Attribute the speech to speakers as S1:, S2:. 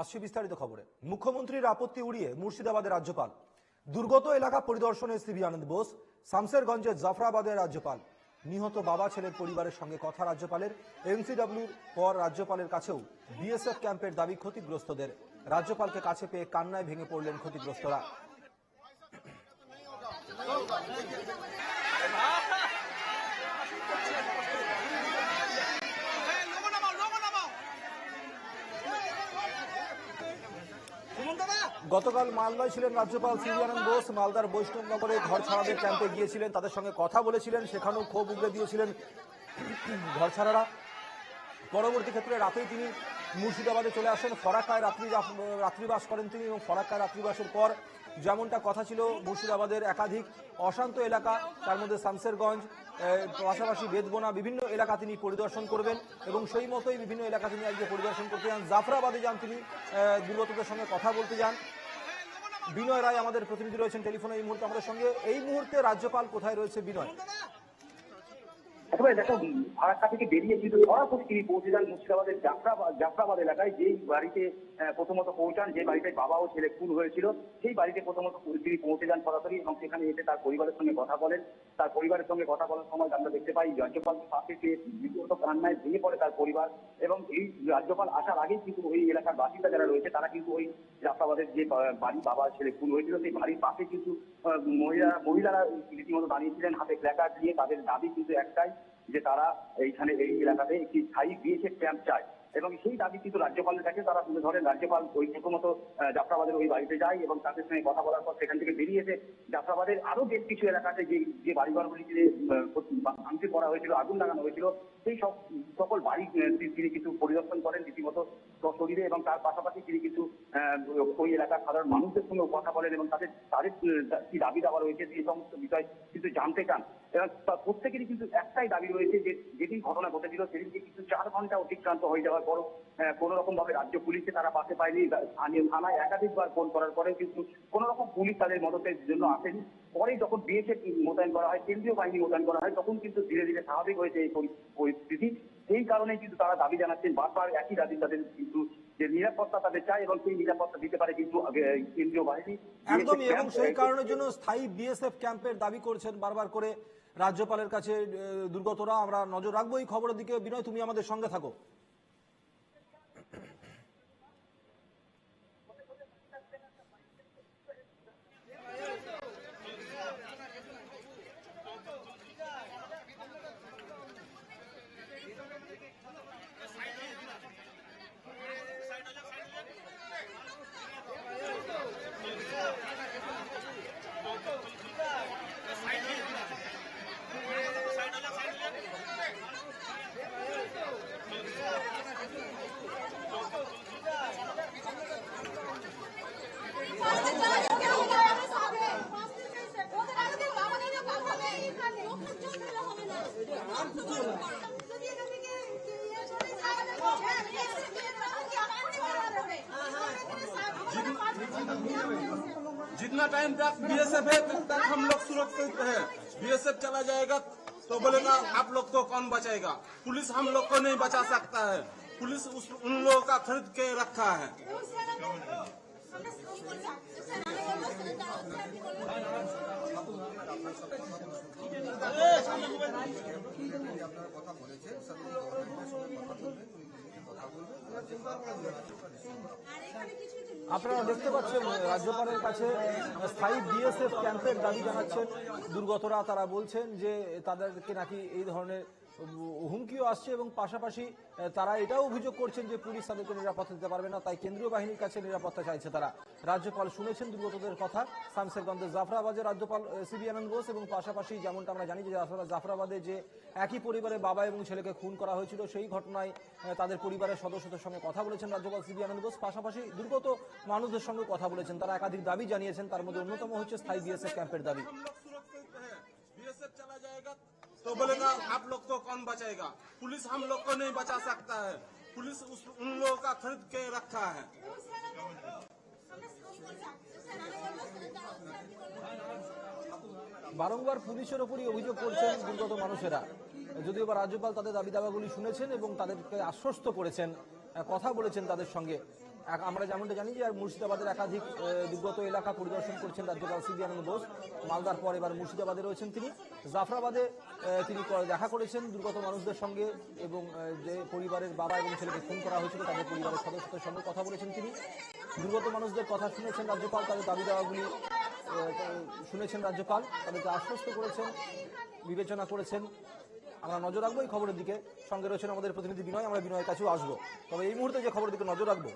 S1: আসছে বিস্তারিত খবরে। মুখ্যমন্ত্রীর আপত্তি উড়িয়ে মুর্শিদাবাদের রাজ্যপাল। দুর্গত এলাকা পরিদর্শনে সিবি আনন্দ বোস শামসেরগঞ্জের জাফরাবাদের রাজ্যপাল। নিহত বাবা ছেলের পরিবারের সঙ্গে কথা রাজ্যপালের এনসিডব্লিউর পর রাজ্যপালের কাছেও বিএসএফ ক্যাম্পের দাবি ক্ষতিগ্রস্তদের। রাজ্যপালকে কাছে পেয়ে কান্নায় ভেঙে পড়লেন ক্ষতিগ্রস্তরা। গতকাল মালদায় ছিলেন রাজ্যপাল সিবিআনন্দ বোস। মালদার বৈষ্ণব নগরে ঘর ছাড়াদের ক্যাম্পে গিয়েছিলেন, তাদের সঙ্গে কথা বলেছিলেন, সেখানেও ক্ষোভ উগড়ে দিয়েছিলেন ঘর ছাড়ারা। পরবর্তী ক্ষেত্রে রাতেই তিনি মুর্শিদাবাদে চলে আসেন। ফরাক্কায় রাত্রি রাত্রিবাস করেন তিনি এবং ফরাক্কায় রাত্রিবাসের পর যেমনটা কথা ছিল, মুর্শিদাবাদের একাধিক অশান্ত এলাকা, তার মধ্যে শামসেরগঞ্জ পাশাপাশি বেদবোনা বিভিন্ন এলাকা তিনি পরিদর্শন করবেন এবং সেই মতোই বিভিন্ন এলাকা তিনি আজকে পরিদর্শন করতে যান। জাফরাবাদে যান তিনি দুর্গতদের সঙ্গে কথা বলতে যান। বিনয় রায় আমাদের প্রতিনিধি রয়েছেন টেলিফোনে এই মুহূর্তে আমাদের সঙ্গে। এই মুহূর্তে রাজ্যপাল কোথায় রয়েছে বিনয়?
S2: একেবারে দেখো ফারাক্কা থেকে বেরিয়ে কিন্তু সরাসরি তিনি পৌঁছে যান মুর্শিদাবাদের জাফরাবাদ জাফরাবাদ এলাকায়, যেই বাড়িতে প্রথমত পৌঁছান, যে বাড়িতে বাবা ও ছেলে খুন হয়েছিল, সেই বাড়িতে প্রথমত তিনি পৌঁছে যান সরাসরি এবং সেখানে এসে তার পরিবারের সঙ্গে কথা বলেন। তার পরিবারের সঙ্গে কথা বলার সময় আমরা দেখতে পাই, রাজ্যপাল পাশে পেয়ে রীতিমত কান্নায় ভেঙে পড়ে তার পরিবার এবং এই রাজ্যপাল আসার আগেই কিন্তু ওই এলাকার বাসিন্দা যারা রয়েছে, তারা কিন্তু ওই জাফরাবাদের যে বাড়ি বাবা ছেলে খুন হয়েছিল, সেই বাড়ির পাশে কিন্তু মহিলা মহিলারা রীতিমতো দাঁড়িয়েছিলেন হাতে প্ল্যাকার্ড দিয়ে তাদের দাবি কিন্তু একটাই যে তারা এইখানে এই এলাকাতে একটি স্থায়ী বিএসএফ ক্যাম্প চায় এবং সেই দাবি কিন্তু রাজ্যপালের কাছে তারা তুলে ধরেন। রাজ্যপাল ওই প্রথমত যাত্রাবাদের ওই বাড়িতে যায় এবং তাদের সঙ্গে কথা বলার পর সেখান থেকে বেরিয়ে এসে যাত্রাবাদের আরও বেশ কিছু এলাকাতে যে যে বাড়িঘরগুলিতে ভাঙচুর করা হয়েছিল আগুন লাগানো হয়েছিল সেই সব সকল বাড়ি তিনি- কিন্তু পরিদর্শন করেন রীতিমতো শরীরে এবং তার পাশাপাশি তিনি আহ, ওই এলাকার সাধারণ মানুষদের সঙ্গে কথা বলেন এবং তাদের তাদের কি দাবি দাবা রয়েছে সেই সমস্ত বিষয় কিন্তু জানতে চান। এবং প্রত্যেকেরই কিন্তু একটাই দাবি রয়েছে যে যেদিন ঘটনা ঘটেছিল সেদিনকে কিন্তু চার ঘণ্টা অতিক্রান্ত হয়ে যাওয়ার পরও কোন রকম ভাবে রাজ্য পুলিশকে তারা পাশে পায়নি স্থানীয় থানায় একাধিকবার ফোন করার পরেও কিন্তু কোন রকম পুলিশ তাদের মদতের জন্য আসেনি। পরে যখন বিএসএফ মোতায়েন করা হয় কেন্দ্রীয় বাহিনী মোতায়েন করা হয় তখন কিন্তু ধীরে ধীরে স্বাভাবিক হয়েছে এই পরিস্থিতি। সেই কারণেই কিন্তু তারা দাবি জানাচ্ছেন বারবার একই দাবি তাদের কিন্তু যে নিরাপত্তা তাদের চাই এবং সেই নিরাপত্তা দিতে পারে কিন্তু কেন্দ্রীয় বাহিনী।
S1: একদমই এবং সেই কারণের জন্য স্থায়ী বিএসএফ ক্যাম্পের দাবি করছেন বারবার করে রাজ্যপালের কাছে দুর্গতরা। আমরা নজর রাখব এই খবরের দিকে। বিনয় তুমি আমাদের সঙ্গে থাকো।
S3: जितना टाइम तक बीएसएफ है तक हम लोग सुरक्षित है। बीएसएफ चला जाएगा तो बोलेगा, आप लोग को कौन बचाएगा? पुलिस हम लोग को नहीं बचा सकता है। पुलिस उस, उन लोगों का खरीद के रखा है।
S1: আপনারা দেখতে পাচ্ছেন, রাজ্যপালের কাছে স্থায়ী বিএসএফ ক্যাম্পের দাবি জানাচ্ছেন। দুর্গতরা তারা বলছেন যে তাদেরকে নাকি এই ধরনের হুমকিও আসছে এবং পাশাপাশি তারা এটাও অভিযোগ করছেন যে পুলিশ তাদেরকে নিরাপত্তা দিতে পারবে না, তাই কেন্দ্রীয় বাহিনীর কাছে নিরাপত্তা চাইছে তারা। রাজ্যপাল শুনেছেন দুর্গতদের কথা শামসেরগঞ্জের জাফরাবাদে রাজ্যপাল সিবি আনন্দ বোস এবং পাশাপাশি যেমনটা আমরা জানি যে জাফরা- জাফরাবাদে যে একই পরিবারে বাবা এবং ছেলেকে খুন করা হয়েছিল, সেই ঘটনায় তাদের পরিবারের সদস্যদের সঙ্গে কথা বলেছেন রাজ্যপাল সিবি আনন্দ বোস। পাশাপাশি দুর্গত মানুষদের সঙ্গে কথা বলেছেন, তারা একাধিক দাবি জানিয়েছেন, তার মধ্যে অন্যতম হচ্ছে স্থায়ী বিএসএফ ক্যাম্পের দাবি।
S3: तो बोलेगा आप लोग को कौन बचाएगा पुलिस हम लोग को नहीं बचा सकता है पुलिस उस उन लोगों का खरीद के रखा है
S1: বারংবার পুলিশের ওপরই অভিযোগ করছেন দুর্গত মানুষেরা যদিও বা রাজ্যপাল তাদের দাবি দাবাগুলি শুনেছেন এবং তাদেরকে আশ্বস্ত করেছেন আহ, কথা বলেছেন তাদের সঙ্গে এক- আমরা যেমনটা জানি যে আর মুর্শিদাবাদের একাধিক দুর্গত এলাকা পরিদর্শন করছেন রাজ্যপাল সিবি আনন্দ বোস। মালদার পর এবার মুর্শিদাবাদে রয়েছেন তিনি। জাফরাবাদে তিনি দেখা করেছেন দুর্গত মানুষদের সঙ্গে এবং যে পরিবারের বাবা এবং ছেলেকে খুন করা হয়েছিল, তাদের পরিবারের সদস্যদের সঙ্গে কথা বলেছেন তিনি। দুর্গত মানুষদের কথা শুনেছেন রাজ্যপাল, তাদের দাবি দাওয়াগুলি শুনেছেন রাজ্যপাল, তাদেরকে আশ্বস্ত করেছেন, বিবেচনা করেছেন। আমরা নজর রাখব এই খবরের দিকে। সঙ্গে রয়েছেন আমাদের প্রতিনিধি বিনয়, আমরা বিনয়ের কাছেও আসব। তবে এই মুহূর্তে যে খবরের দিকে নজর রাখব